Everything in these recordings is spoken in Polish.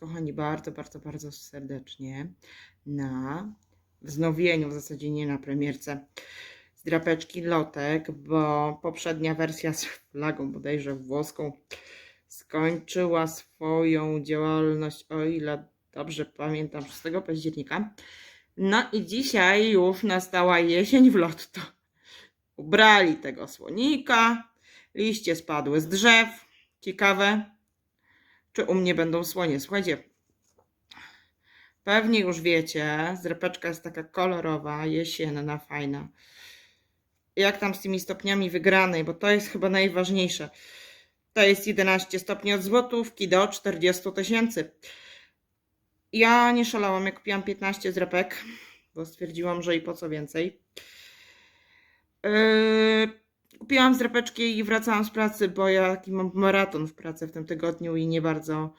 kochani, bardzo, bardzo, bardzo serdecznie na wznowieniu, w zasadzie nie na premierce, z drapeczki Lotek, bo poprzednia wersja z flagą bodajże włoską skończyła swoją działalność, o ile dobrze pamiętam, 6 października. No i dzisiaj już nastała jesień w lotto. Ubrali tego słonika, liście spadły z drzew. Ciekawe, czy u mnie będą słonie. Słuchajcie, pewnie już wiecie, zrepeczka jest taka kolorowa, jesienna, fajna. Jak tam z tymi stopniami wygranej, bo to jest chyba najważniejsze. To jest 11 stopni od złotówki do 40 tysięcy. Ja nie szalałam, jak kupiłam 15 zrepek, bo stwierdziłam, że i po co więcej. Yy, kupiłam zrepeczki i wracałam z pracy, bo ja taki mam maraton w pracy w tym tygodniu i nie bardzo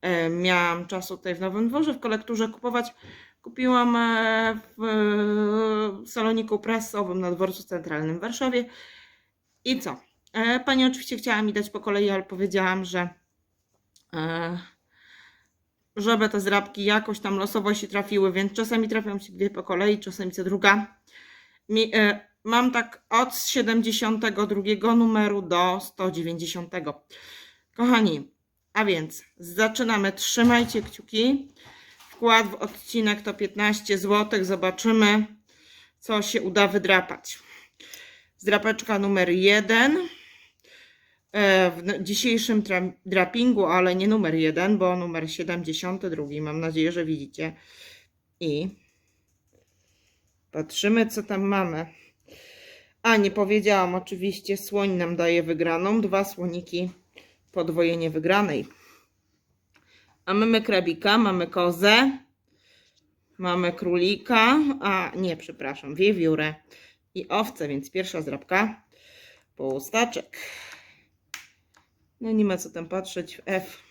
e, miałam czasu tutaj w Nowym Dworze w kolekturze kupować. Kupiłam e, w e, saloniku prasowym na dworcu centralnym w Warszawie. I co? E, Pani oczywiście chciała mi dać po kolei, ale powiedziałam, że e, żeby te zrabki jakoś tam losowo się trafiły, więc czasami trafią się dwie po kolei, czasami co druga. Mi, e, mam tak od 72 numeru do 190. Kochani, a więc zaczynamy. Trzymajcie kciuki. Wkład w odcinek to 15 zł. Zobaczymy, co się uda wydrapać. Zdrapeczka numer 1 w n- dzisiejszym drapingu, ale nie numer 1, bo numer 72. Mam nadzieję, że widzicie. I patrzymy, co tam mamy. A, nie powiedziałam, oczywiście słoń nam daje wygraną. Dwa słoniki, podwojenie wygranej. A mamy krabika, mamy kozę, mamy królika, a nie, przepraszam, wiewiórę i owce, więc pierwsza zrabka, pustaczek. No nie ma co tam patrzeć, F.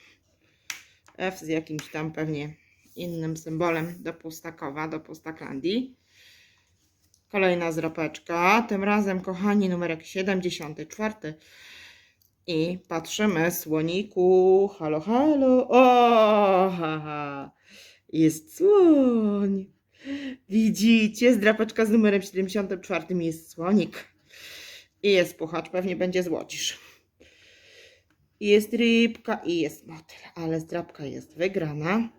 F z jakimś tam pewnie innym symbolem do pustakowa, do pustaklandii. Kolejna zrapeczka, tym razem kochani numerek 74 i patrzymy słoniku, halo halo, o haha, jest słoń, widzicie, zdrapeczka z numerem 74 jest słonik. I jest puchacz, pewnie będzie złocisz. Jest rybka i jest motyl, ale zdrapka jest wygrana.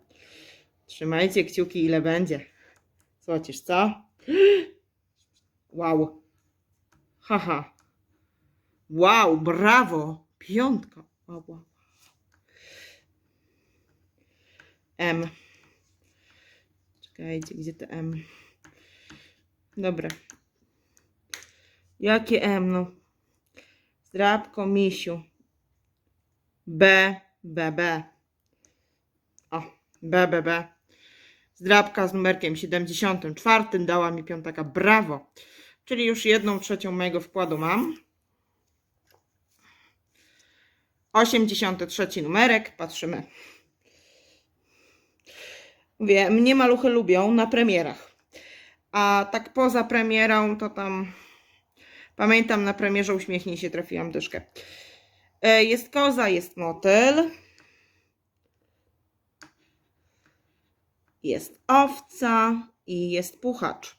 Trzymajcie kciuki ile będzie. Złocisz, co? Wow. Haha. Wow, brawo. Piątka. Wow, wow. M. Czekajcie, gdzie to M? Dobra. Jakie M, no? Zdrabko, misiu. B, B, B. O, B, B, B. Zdrabka z numerkiem 74 dała mi piątaka. Brawo. Czyli już jedną trzecią mojego wkładu mam. 83 numerek. Patrzymy. Wiem, mnie maluchy lubią na premierach. A tak poza premierą to tam... Pamiętam na premierze Uśmiechnij się trafiłam dyszkę. E, Jest koza, jest motyl. Jest owca i jest puchacz.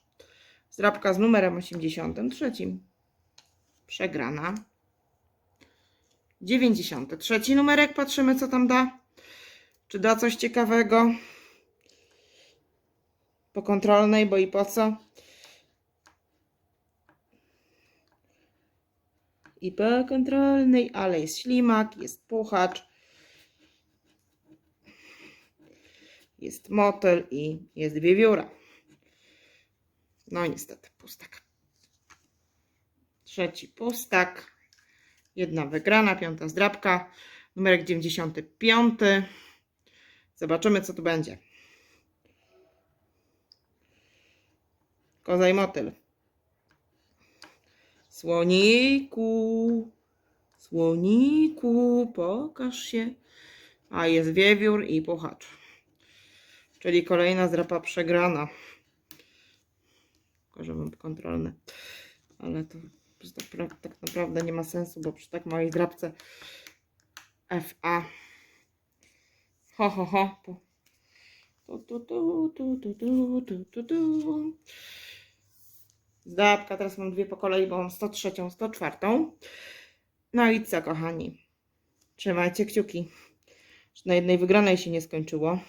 Zdrabka z numerem 83. Przegrana. 93 numerek. Patrzymy, co tam da. Czy da coś ciekawego? Po kontrolnej, bo i po co? I po kontrolnej, ale jest ślimak, jest puchacz. Jest motyl i jest wiewióra. No niestety, pustak. Trzeci pustak. Jedna wygrana, piąta zdrabka. Numerek 95. Zobaczymy, co tu będzie. Koza i motyl. Słoniku, słoniku, pokaż się. A jest wiewiór i puchacz. Czyli kolejna zdrapa przegrana. Tylko, że mam. Ale to, pra- tak naprawdę nie ma sensu, bo przy tak małej drapce FA Ho, ho, ho. Tu, tu, tu, tu, tu, tu, tu, tu, tu. Zdabka, teraz mam dwie po kolei, bo mam 103, 104. No i co, kochani? Trzymajcie kciuki. że Na jednej wygranej się nie skończyło.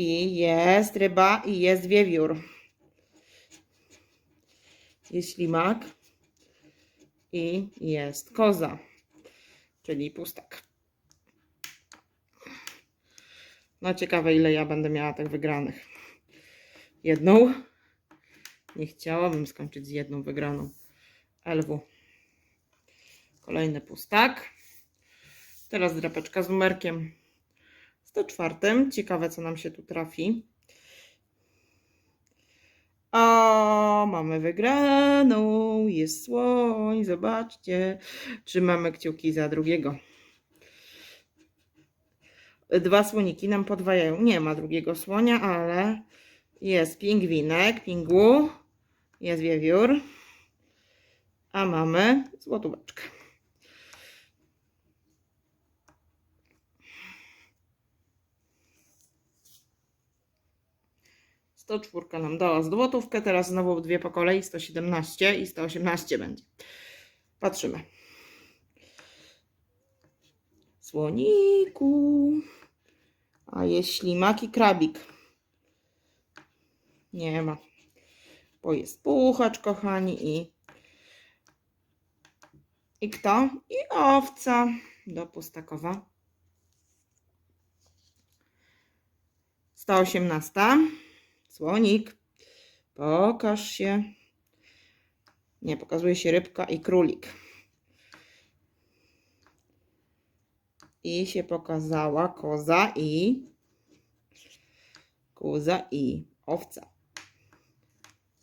I jest ryba, i jest wiewiór. Jest ślimak. I jest koza, czyli pustak. No ciekawe ile ja będę miała tych wygranych. Jedną. Nie chciałabym skończyć z jedną wygraną. LW. Kolejny pustak. Teraz drapeczka z numerkiem 104. Ciekawe co nam się tu trafi. O, mamy wygraną. Jest słoń. Zobaczcie. Trzymamy kciuki za drugiego. Dwa słoniki nam podwajają. Nie ma drugiego słonia, ale jest pingwinek, pingu, jest wiewiór, a mamy złotóweczkę. Sto czwórka nam dała złotówkę, teraz znowu dwie po kolei, 117 i 118 będzie. Patrzymy. Słoniku. A jest ślimak i krabik. Nie ma. Bo jest puchacz, kochani, i. I kto? I owca do pustakowa. 118. Słonik. Pokaż się. Nie, pokazuje się rybka i królik. I się pokazała koza i koza i owca.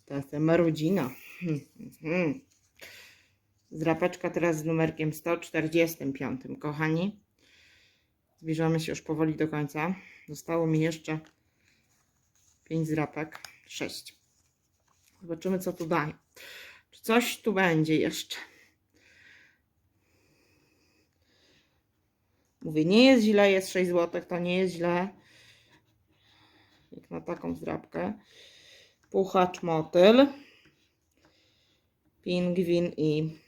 To jest hmm. Zdrapeczka teraz z numerkiem 145, kochani. Zbliżamy się już powoli do końca. Zostało mi jeszcze 5 zdrapek. 6. Zobaczymy, co tu daje. Czy coś tu będzie jeszcze? Mówię, nie jest źle, jest 6 zł, to nie jest źle. Jak na taką zdrabkę. Puchacz motyl. Pingwin i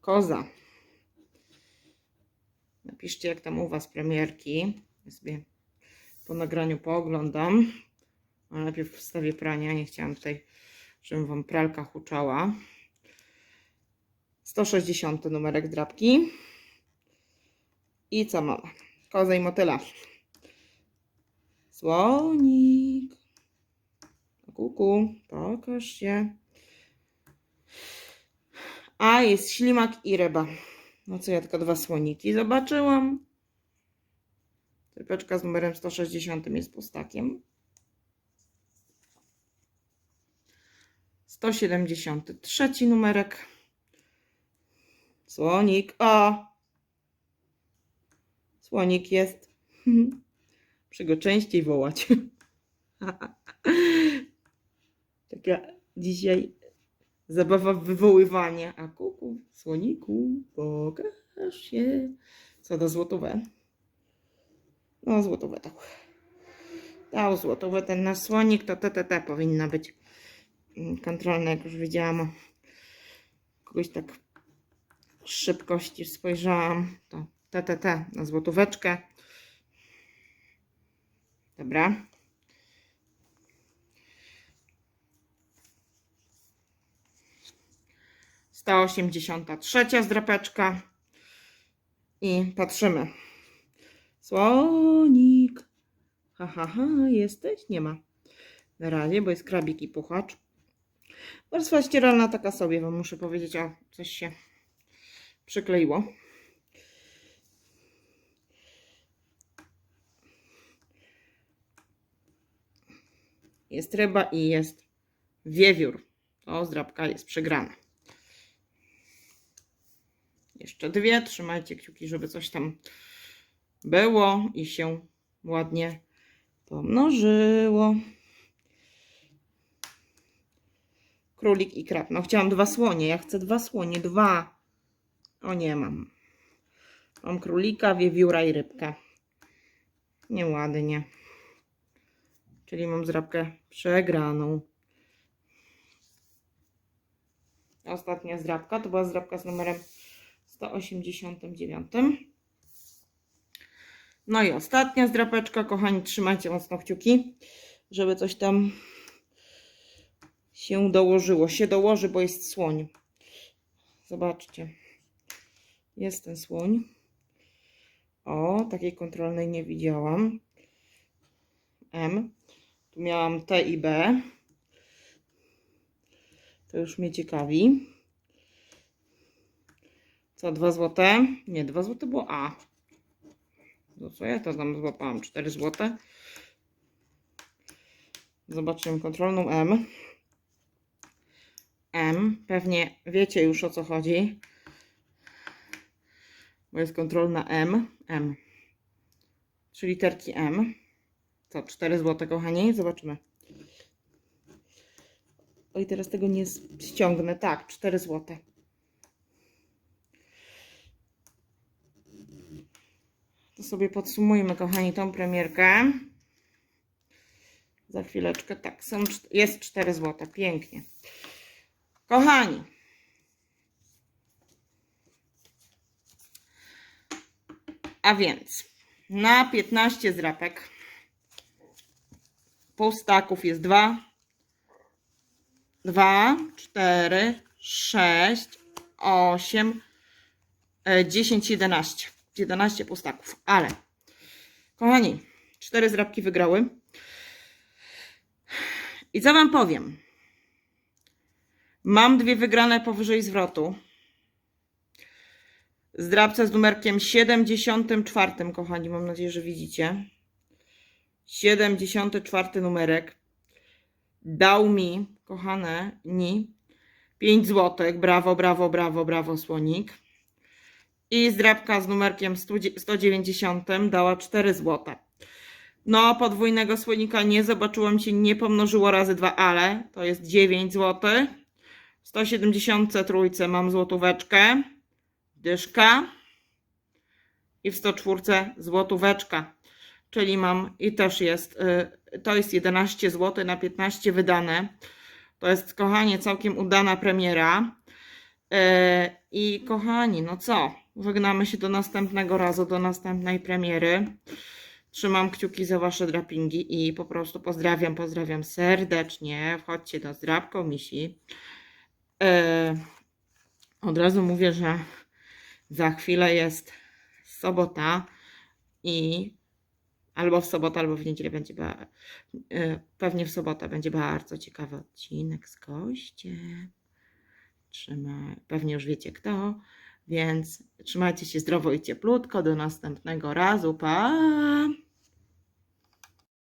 koza. Napiszcie, jak tam u Was premierki. Ja sobie po nagraniu pooglądam. Ale najpierw wstawię prania. Nie chciałam tutaj, żebym Wam pralka huczała. 160 numerek drapki. I co mamy? Kozę i motyla. Słonik. Kuku, pokaż się. A, jest ślimak i ryba. No co, ja tylko dwa słoniki zobaczyłam. Trepeczka z numerem 160 jest pustakiem. 173 numerek. Słonik. O! Słonik jest. Muszę go częściej wołać. Taka dzisiaj zabawa w wywoływanie. A kuku, słoniku, pokaż się. Co do złotowe? No, złotowe dał. Dał złotowe ten nasz słonik, to TTT powinna być mm, kontrolna, jak już widziałam. Kogoś tak szybkości spojrzałam, to TTT na złotóweczkę. Dobra. Sto osiemdziesiąta trzecia zdrapeczka. I patrzymy. Słonik. Ha, ha, ha, jesteś? Nie ma. Na razie, bo jest krabik i puchacz. Warstwa ścieralna taka sobie, wam muszę powiedzieć, o, coś się przykleiło. Jest ryba i jest wiewiór. O, zdrabka jest przegrana. Jeszcze dwie. Trzymajcie kciuki, żeby coś tam było i się ładnie pomnożyło. Królik i krab. No chciałam dwa słonie. Ja chcę dwa słonie. Dwa. O, nie mam. Mam królika, wiewióra i rybkę. Nieładnie. Czyli mam zdrabkę przegraną. Ostatnia zdrabka to była zdrabka z numerem 189. No i ostatnia zdrapeczka, kochani, trzymajcie mocno kciuki, żeby coś tam się dołożyło. Się dołoży, bo jest słoń. Zobaczcie. Jest ten słoń. O, takiej kontrolnej nie widziałam. M. Tu miałam T i B. To już mnie ciekawi. Co, 2 złote? Nie, 2 złote było A. No co ja to tam złapałam? 4 złote. Zobaczymy kontrolną M. M. Pewnie wiecie już o co chodzi. Bo jest kontrolna M. M. Trzy literki M. Co, 4 złote, kochani? Zobaczymy. Oj, teraz tego nie ściągnę. Tak, 4 złote. To sobie podsumujmy, kochani, tą premierkę. Za chwileczkę. Tak, są, jest 4 złote. Pięknie. Kochani. A więc na 15 zrapek pustaków jest 2, 2, 4, 6, 8, 10, 11. 11 pustaków. Ale, kochani, 4 zrabki wygrały. I co Wam powiem? Mam dwie wygrane powyżej zwrotu. Zdrabca z numerkiem 74, kochani, mam nadzieję, że widzicie. 74 numerek dał mi, kochane, ni 5 złotych. Brawo, brawo, brawo, brawo, słonik. I zdrabka z numerkiem 100 190 dała 4 złote. No, podwójnego słonika nie zobaczyłam się, nie pomnożyło razy 2, ale to jest 9 zł. W 173 mam złotóweczkę, dyszka i w 104 złotóweczka. Czyli mam i też jest, y, to jest 11 zł na 15 wydane. To jest, kochanie, całkiem udana premiera. Y, I kochani, no co? Żegnamy się do następnego razu, do następnej premiery. Trzymam kciuki za Wasze drapingi i po prostu pozdrawiam, pozdrawiam serdecznie. Wchodźcie do zdrabką misi. E, od razu mówię, że za chwilę jest sobota i albo w sobotę, albo w niedzielę będzie ba- e, pewnie w sobotę będzie bardzo ciekawy odcinek z gościem. Trzyma, pewnie już wiecie kto, więc trzymajcie się zdrowo i cieplutko. Do następnego razu. Pa!